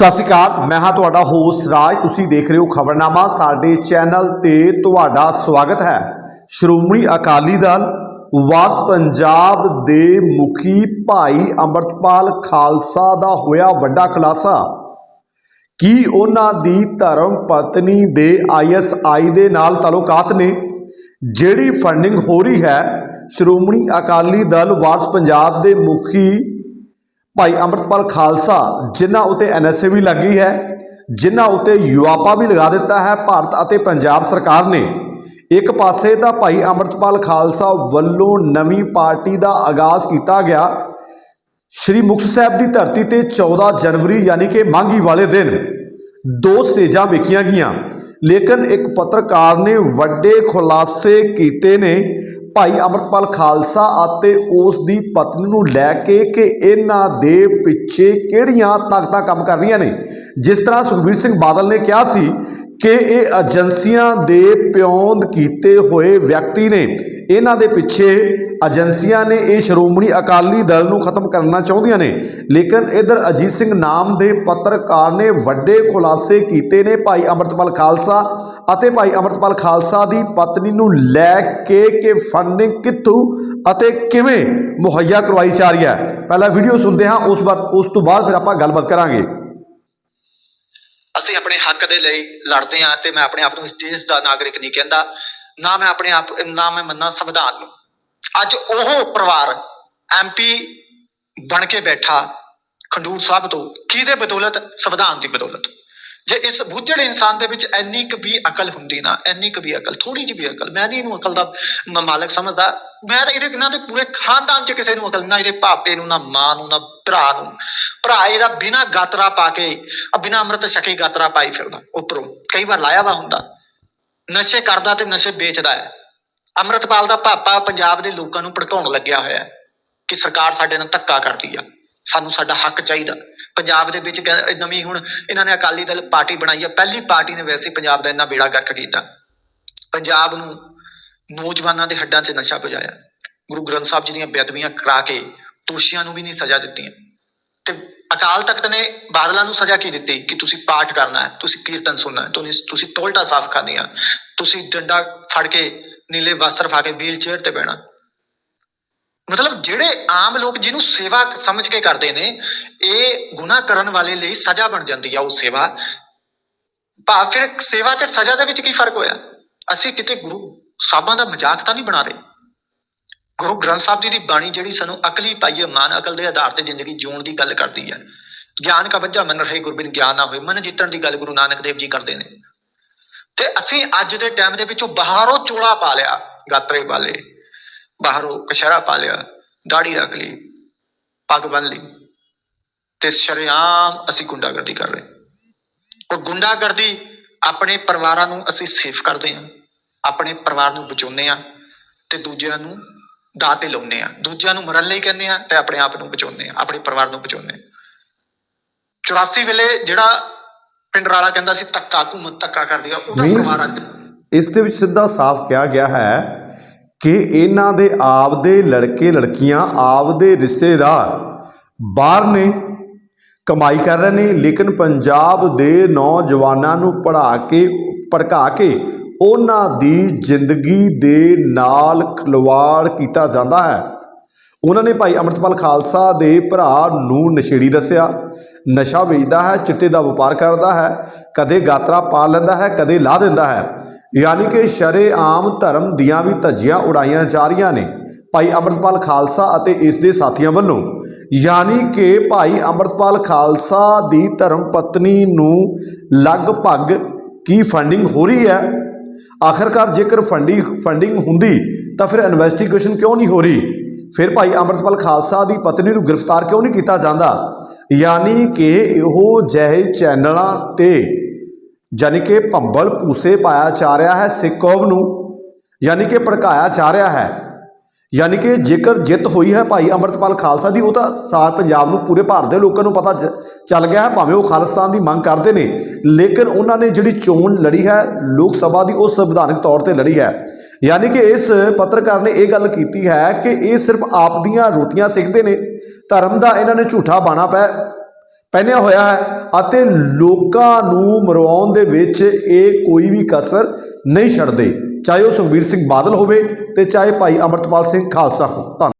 ਸਤਿ ਸ਼੍ਰੀ ਅਕਾਲ, ਮੈਂ ਹਾਂ ਤੁਹਾਡਾ ਹੋਸਟ ਰਾਜ, ਤੁਸੀਂ ਦੇਖ ਰਹੇ ਹੋ ਖਬਰਨਾਮਾ, ਸਾਡੇ ਚੈਨਲ ਤੇ ਤੁਹਾਡਾ ਸਵਾਗਤ ਹੈ। ਸ਼੍ਰੋਮਣੀ ਅਕਾਲੀ ਦਲ, ਵਾਸ ਪੰਜਾਬ ਦੇ ਮੁਖੀ ਭਾਈ ਅੰਮ੍ਰਿਤਪਾਲ ਖਾਲਸਾ ਦਾ ਹੋਇਆ ਵੱਡਾ ਖੁਲਾਸਾ। ਕੀ ਉਹਨਾਂ ਦੀ ਧਰਮ ਪਤਨੀ ਦੇ ਆਈਐਸਆਈ ਦੇ ਨਾਲ ਤਾਲੁਕਾਤ ਨੇ? ਜਿਹੜੀ ਫੰਡਿੰਗ ਹੋ ਰਹੀ ਹੈ, ਸ਼੍ਰੋਮਣੀ ਅਕਾਲੀ ਦਲ, ਵਾਸ ਪੰਜਾਬ ਦੇ ਮੁਖੀ ਭਾਈ ਅੰਮ੍ਰਿਤਪਾਲ ਖਾਲਸਾ, ਜਿਨ੍ਹਾਂ ਉਤੇ ਐਨਐਸਏ ਵੀ ਲੱਗੀ ਹੈ, ਜਿਨ੍ਹਾਂ ਉਤੇ ਯੂਆਪਾ ਵੀ ਲਗਾ ਦਿੱਤਾ ਹੈ, ਭਾਰਤ ਅਤੇ ਪੰਜਾਬ ਸਰਕਾਰ ਨੇ। ਇੱਕ ਪਾਸੇ ਤਾਂ ਭਾਈ ਅੰਮ੍ਰਿਤਪਾਲ ਖਾਲਸਾ ਵੱਲੋਂ ਨਵੀਂ ਪਾਰਟੀ ਦਾ ਆਗਾਜ਼ ਕੀਤਾ ਗਿਆ। ਸ਼੍ਰੀ ਮੁਕਤਸਰ ਸਾਹਿਬ ਦੀ ਧਰਤੀ ਤੇ 14 ਜਨਵਰੀ ਯਾਨੀ ਕਿ ਮਾਘੀ ਵਾਲੇ ਦਿਨ ਦੋ ਸਟੇਜਾਂ ਵੇਖੀਆਂ ਗਈਆਂ। ਲੇਕਿਨ ਇੱਕ ਪੱਤਰਕਾਰ ਨੇ ਵੱਡੇ ਖੁਲਾਸੇ ਕੀਤੇ ਨੇ ਭਾਈ ਅਮਰਤਪਾਲ ਖਾਲਸਾ ਅਤੇ ਉਸ ਦੀ ਪਤਨੀ ਨੂੰ ਲੈ ਕੇ ਕਿ ਇਹਨਾਂ ਦੇ ਪਿੱਛੇ ਕਿਹੜੀਆਂ ਤਾਕਤਾਂ ਕੰਮ ਕਰ ਰਹੀਆਂ ਨੇ। ਜਿਸ ਤਰ੍ਹਾਂ ਸੁਖਬੀਰ ਸਿੰਘ ਬਾਦਲ ਨੇ ਕਿਹਾ ਸੀ ਕਿ ਇਹ ਏਜੰਸੀਆਂ ਦੇ ਪਿਉਂਦ ਕੀਤੇ ਹੋਏ ਵਿਅਕਤੀ ਨੇ। ਇਹਨਾਂ ਦੇ ਪਿੱਛੇ ਏਜੰਸੀਆਂ ਨੇ ਇਹ ਸ਼੍ਰੋਮਣੀ ਅਕਾਲੀ ਦਲ ਨੂੰ ਖਤਮ ਕਰਨਾ ਚਾਹੁੰਦੀਆਂ ਨੇ। ਲੇਕਿਨ ਇਧਰ ਅਜੀਤ ਸਿੰਘ ਨਾਮ ਦੇ ਪੱਤਰਕਾਰ ਨੇ ਵੱਡੇ ਖੁਲਾਸੇ ਕੀਤੇ ਨੇ ਭਾਈ ਅਮਰਤਪਾਲ ਖਾਲਸਾ ਅਤੇ ਭਾਈ ਅਮਰਤਪਾਲ ਖਾਲਸਾ ਦੀ ਪਤਨੀ ਨੂੰ ਲੈ ਕੇ ਕਿ ਫੰਡਿੰਗ ਕਿੱਥੋਂ ਅਤੇ ਕਿਵੇਂ ਮੁਹੱਈਆ ਕਰਵਾਈ ਜਾ ਰਹੀ ਹੈ। ਪਹਿਲਾਂ ਵੀਡੀਓ ਸੁਣਦੇ ਹਾਂ, ਉਸ ਬਾਅਦ ਉਸ ਤੋਂ ਬਾਅਦ ਫਿਰ ਆਪਾਂ ਗੱਲਬਾਤ ਕਰਾਂਗੇ। ਅਸੀਂ ਆਪਣੇ ਹੱਕ ਦੇ ਲਈ ਲੜਦੇ ਹਾਂ ਤੇ ਮੈਂ ਆਪਣੇ ਆਪ ਨੂੰ ਇਸ ਦੇਸ਼ ਦਾ ਨਾਗਰਿਕ ਨਹੀਂ ਕਹਿੰਦਾ, ਨਾ ਮੈਂ ਆਪਣੇ ਆਪ, ਨਾ ਮੈਂ ਮੰਨਾਂ ਸੰਵਿਧਾਨ ਨੂੰ। ਅੱਜ ਉਹ ਪਰਿਵਾਰ ਐਮਪੀ ਬਣ ਕੇ ਬੈਠਾ ਖੰਡੂਰ ਸਾਹਿਬ ਤੋਂ, ਕਿਹਦੇ ਬਦੌਲਤ? ਸੰਵਿਧਾਨ ਦੀ ਬਦੌਲਤ। ਜੇ ਇਸ ਬੁੱਝੜ ਇਨਸਾਨ ਦੇ ਵਿੱਚ ਇੰਨੀ ਕੁ ਵੀ ਅਕਲ ਹੁੰਦੀ ਨਾ, ਇੰਨੀ ਕੁ ਵੀ ਅਕਲ ਥੋੜੀ ਜਿਹੀ ਵੀ ਅਕਲ, ਮੈਂ ਨਹੀਂ ਇਹਨੂੰ ਅਕਲ ਦਾ ਮਾਲਕ ਸਮਝਦਾ। ਮੈਂ ਤਾਂ ਇਹਦੇ ਇਹਨਾਂ ਦੇ ਪੂਰੇ ਖਾਨਦਾਨ 'ਚ ਕਿਸੇ ਨੂੰ ਅਕਲ, ਨਾ ਇਹਦੇ ਪਾਪੇ ਨੂੰ, ਨਾ ਮਾਂ ਨੂੰ, ਨਾ ਭਰਾ ਨੂੰ। ਭਰਾ ਇਹਦਾ ਬਿਨਾ ਗਾਤਰਾ ਪਾ ਕੇ ਆ ਬਿਨਾ ਅੰਮ੍ਰਿਤ ਛਕੇ ਗਾਤਰਾ ਪਾਈ ਫਿਰਦਾ, ਉੱਪਰੋਂ। ਕਈ ਵਾਰ ਲਾਇਆ ਵਾ ਹੁੰਦਾ। ਨਸ਼ੇ ਕਰਦਾ ਤੇ ਨਸ਼ੇ ਵੇਚਦਾ ਹੈ। ਅੰਮ੍ਰਿਤਪਾਲ ਦਾ ਪਾਪਾ ਪੰਜਾਬ ਦੇ ਲੋਕਾਂ ਨੂੰ ਭੜਕਾਉਣ ਲੱਗਿਆ ਹੋਇਆ ਕਿ ਸਰਕਾਰ ਸਾਡੇ ਨਾਲ ਧੱਕਾ ਕਰਦੀ ਆ। ਸਾਨੂੰ ਸਾਡਾ ਹੱਕ ਚਾਹੀਦਾ। ਪੰਜਾਬ ਦੇ ਵਿੱਚ ਨਵੀਂ ਹੁਣ ਇਹਨਾਂ ਨੇ ਅਕਾਲੀ ਦਲ ਪਾਰਟੀ ਬਣਾਈ ਹੈ ਪਹਿਲੀ ਪਾਰਟੀ ਨੇ ਵੈਸੇ ਪੰਜਾਬ ਦਾ ਇੰਨਾ ਬੇੜਾ ਗਰਕ ਕੀਤਾ। ਪੰਜਾਬ ਨੂੰ ਨੌਜਵਾਨਾਂ ਦੇ ਹੱਡਾਂ 'ਚ ਨਸ਼ਾ ਪਜਾਇਆ। ਗੁਰੂ ਗ੍ਰੰਥ ਸਾਹਿਬ ਜੀ ਦੀਆਂ ਬੇਅਦਬੀਆਂ ਕਰਾ ਕੇ ਦੋਸ਼ੀਆਂ ਨੂੰ ਵੀ ਨਹੀਂ ਸਜ਼ਾ ਦਿੱਤੀਆਂ। ਤੇ ਅਕਾਲ ਤਖਤ ਨੇ ਬਾਦਲਾਂ ਨੂੰ ਸਜ਼ਾ ਕੀ ਦਿੱਤੀ? ਕਿ ਤੁਸੀਂ ਪਾਠ ਕਰਨਾ ਹੈ, ਤੁਸੀਂ ਕੀਰਤਨ ਸੁਣਨਾ ਹੈ, ਤੁਸੀਂ ਤੁਸੀਂ ਟੋਲਟਾ ਸਾਫ਼ ਕਰਨੀ ਆ ਤੁਸੀਂ ਡੰਡਾ ਫੜ ਕੇ ਨੀਲੇ ਵਸਤਰ ਪਾ ਕੇ ਵੀਲ ਚੇਅਰ ਤੇ ਬਹਿਣਾ। ਮਤਲਬ ਜਿਹੜੇ ਆਮ ਲੋਕ ਜਿਹਨੂੰ ਸੇਵਾ ਸਮਝ ਕੇ ਕਰਦੇ ਨੇ, ਇਹ ਗੁਨਾਹ ਕਰਨ ਵਾਲੇ ਲਈ ਸਜ਼ਾ ਬਣ ਜਾਂਦੀ ਆ ਉਹ ਸੇਵਾ। ਭਾਵ ਫਿਰ ਸੇਵਾ ਤੇ ਸਜ਼ਾ ਦੇ ਵਿੱਚ ਕੀ ਫ਼ਰਕ ਹੋਇਆ? ਅਸੀਂ ਕਿਤੇ ਗੁਰੂ ਸਾਹਿਬਾਂ ਦਾ ਮਜ਼ਾਕ ਤਾਂ ਨਹੀਂ ਬਣਾ ਰਹੇ? ਗੁਰੂ ਗ੍ਰੰਥ ਸਾਹਿਬ ਜੀ ਦੀ ਬਾਣੀ ਜਿਹੜੀ ਸਾਨੂੰ ਅਕਲੀ ਪਾਈਏ ਮਾਨ ਅਕਲ ਦੇ ਆਧਾਰ ਤੇ ਜ਼ਿੰਦਗੀ ਜਿਉਣ ਦੀ ਗੱਲ ਕਰਦੀ ਹੈ। ਗਿਆਨ ਕਾ ਬੱਝਾ ਮਨ ਰਹੇ ਗੁਰਬਿਨ ਗਿਆਨ ਨਾ ਹੋਏ, ਮਨ ਜਿੱਤਣ ਦੀ ਗੱਲ ਗੁਰੂ ਨਾਨਕ ਦੇਵ ਜੀ ਕਰਦੇ ਨੇ। ਤੇ ਅਸੀਂ ਅੱਜ ਦੇ ਟਾਈਮ ਦੇ ਵਿੱਚ ਉਹ ਬਾਹਰੋਂ ਚੋਲਾ ਪਾ ਲਿਆ ਗਾਤਰੇ ਵਾਲੇ। ਬਾਹਰੋਂ ਕਸ਼ਹਿਰਾ ਪਾ ਲਿਆ ਦਾੜੀ ਰੱਖ ਲਈ ਪੱਗ ਬੰਨ ਲਈ ਤੇ ਸ਼ਰੇਆਮ ਅਸੀਂ ਗੁੰਡਾਗਰਦੀ ਕਰ ਰਹੇ ਉਹ ਗੁੰਡਾਗਰਦੀ ਆਪਣੇ ਪਰਿਵਾਰਾਂ ਨੂੰ ਅਸੀਂ ਸੇਫ ਕਰਦੇ ਹਾਂ ਆਪਣੇ ਪਰਿਵਾਰ ਨੂੰ ਬਚਾਉਂਦੇ ਹਾਂ ਤੇ ਦੂਜਿਆਂ ਨੂੰ ਦਾਅ ਤੇ ਲਾਉਂਦੇ ਆ ਦੂਜਿਆਂ ਨੂੰ ਮਰਨ ਲਈ ਕਹਿੰਦੇ ਆ ਤੇ ਆਪਣੇ ਆਪ ਨੂੰ ਬਚਾਉਂਦੇ ਆ ਆਪਣੇ ਪਰਿਵਾਰ ਨੂੰ ਬਚਾਉਂਦੇ ਆ 84 ਵੇਲੇ ਜਿਹੜਾ ਪਿੰਡਰਾਲਾ ਕਹਿੰਦਾ ਸੀ ਧੱਕਾ ਘੁੰਮ ਧੱਕਾ ਕਰਦੀ ਆ ਉਹਦਾ ਪਰਿਵਾਰ ਅੱਜ ਇਸ ਦੇ ਵਿੱਚ ਸਿੱਧਾ ਸਾਫ਼ ਕਿਹਾ ਗਿਆ ਹੈ ਕਿ ਇਹਨਾਂ ਦੇ ਆਪਦੇ ਲੜਕੇ ਲੜਕੀਆਂ, ਆਪਦੇ ਰਿਸ਼ਤੇਦਾਰ ਬਾਹਰ ਨੇ ਕਮਾਈ ਕਰ ਰਹੇ ਨੇ, ਲੇਕਿਨ ਪੰਜਾਬ ਦੇ ਨੌਜਵਾਨਾਂ ਨੂੰ ਪੜ੍ਹਾ ਕੇ, ਭੜਕਾ ਕੇ ਉਹਨਾਂ ਦੀ ਜ਼ਿੰਦਗੀ ਦੇ ਨਾਲ ਖਿਲਵਾੜ ਕੀਤਾ ਜਾਂਦਾ ਹੈ। ਉਹਨਾਂ ਨੇ ਭਾਈ ਅਮਰਤਪਾਲ ਖਾਲਸਾ ਦੇ ਭਰਾ ਨੂੰ ਨਸ਼ੇੜੀ ਦੱਸਿਆ। ਨਸ਼ਾ ਵੇਚਦਾ ਹੈ, ਚਿੱਟੇ ਦਾ ਵਪਾਰ ਕਰਦਾ ਹੈ, ਕਦੇ ਗਾਤਰਾ ਪਾ ਲੈਂਦਾ ਹੈ, ਕਦੇ ਲਾ ਦਿੰਦਾ ਹੈ। ਯਾਨੀ ਕਿ ਸ਼ਰੇਆਮ ਧਰਮ ਦੀਆਂ ਵੀ ਧੱਜੀਆਂ ਉਡਾਈਆਂ ਜਾ ਰਹੀਆਂ ਨੇ ਭਾਈ ਅਮਰਤਪਾਲ ਖਾਲਸਾ ਅਤੇ ਇਸ ਦੇ ਸਾਥੀਆਂ ਵੱਲੋਂ। ਯਾਨੀ ਕਿ ਭਾਈ ਅਮਰਤਪਾਲ ਖਾਲਸਾ ਦੀ ਧਰਮ ਪਤਨੀ ਨੂੰ ਲਗਭਗ ਕੀ ਫੰਡਿੰਗ ਹੋ ਰਹੀ ਹੈ? ਆਖਰਕਾਰ ਜੇਕਰ ਫੰਡੀ ਫੰਡਿੰਗ ਹੁੰਦੀ ਤਾਂ ਫਿਰ ਇਨਵੈਸਟੀਗੇਸ਼ਨ ਕਿਉਂ ਨਹੀਂ ਹੋ ਰਹੀ? ਫਿਰ ਭਾਈ ਅਮਰਤਪਾਲ ਖਾਲਸਾ ਦੀ ਪਤਨੀ ਨੂੰ ਗ੍ਰਿਫਤਾਰ ਕਿਉਂ ਨਹੀਂ ਕੀਤਾ ਜਾਂਦਾ? ਯਾਨੀ ਕਿ ਇਹੋ ਜਿਹੇ ਚੈਨਲਾਂ ਤੇ ਯਾਨੀ ਕਿ ਭੰਬਲ ਪੂਸੇ ਪਾਇਆ ਜਾ ਰਿਹਾ ਹੈ ਸਿੱਖ ਕੌਮ ਨੂੰ, ਯਾਨੀ ਕਿ ਭੜਕਾਇਆ ਜਾ ਰਿਹਾ ਹੈ। ਯਾਨੀ ਕਿ ਜੇਕਰ ਜਿੱਤ ਹੋਈ ਹੈ ਭਾਈ ਅਮਰਤਪਾਲ ਖਾਲਸਾ ਦੀ, ਉਹ ਤਾਂ ਸਾਰ ਪੰਜਾਬ ਨੂੰ ਪੂਰੇ ਭਾਰਤ ਦੇ ਲੋਕਾਂ ਨੂੰ ਪਤਾ ਚ- ਚੱਲ ਗਿਆ ਹੈ, ਭਾਵੇਂ ਉਹ ਖਾਲਿਸਤਾਨ ਦੀ ਮੰਗ ਕਰਦੇ ਨੇ। ਲੇਕਿਨ ਉਹਨਾਂ ਨੇ ਜਿਹੜੀ ਚੋਣ ਲੜੀ ਹੈ, ਲੋਕ ਸਭਾ ਦੀ, ਉਹ ਸੰਵਿਧਾਨਕ ਤੌਰ ਤੇ ਲੜੀ ਹੈ। ਯਾਨੀ ਕਿ ਇਸ ਪੱਤਰਕਾਰ ਨੇ ਇਹ ਗੱਲ ਕੀਤੀ ਹੈ ਕਿ ਇਹ ਸਿਰਫ ਆਪ ਦੀਆਂ ਰੋਟੀਆਂ ਸਿੱਖਦੇ ਨੇ, ਧਰਮ ਦਾ ਇਹਨਾਂ ਨੇ ਝੂਠਾ ਬਾਣਾ ਪੈ ਪਹਿਨਿਆ ਹੋਇਆ ਹੈ ਅਤੇ ਲੋਕਾਂ ਨੂੰ ਮਰਵਾਉਣ ਦੇ ਵਿੱਚ ਇਹ ਕੋਈ ਵੀ ਕਸਰ ਨਹੀਂ ਛੱਡਦੇ। ਚਾਹੇ ਉਹ ਸੁਖਬੀਰ ਸਿੰਘ ਬਾਦਲ ਹੋਵੇ ਤੇ ਚਾਹੇ ਭਾਈ ਅਮਰਤਪਾਲ ਸਿੰਘ ਖਾਲਸਾ ਹੋ ਧੰਨਵਾਦ।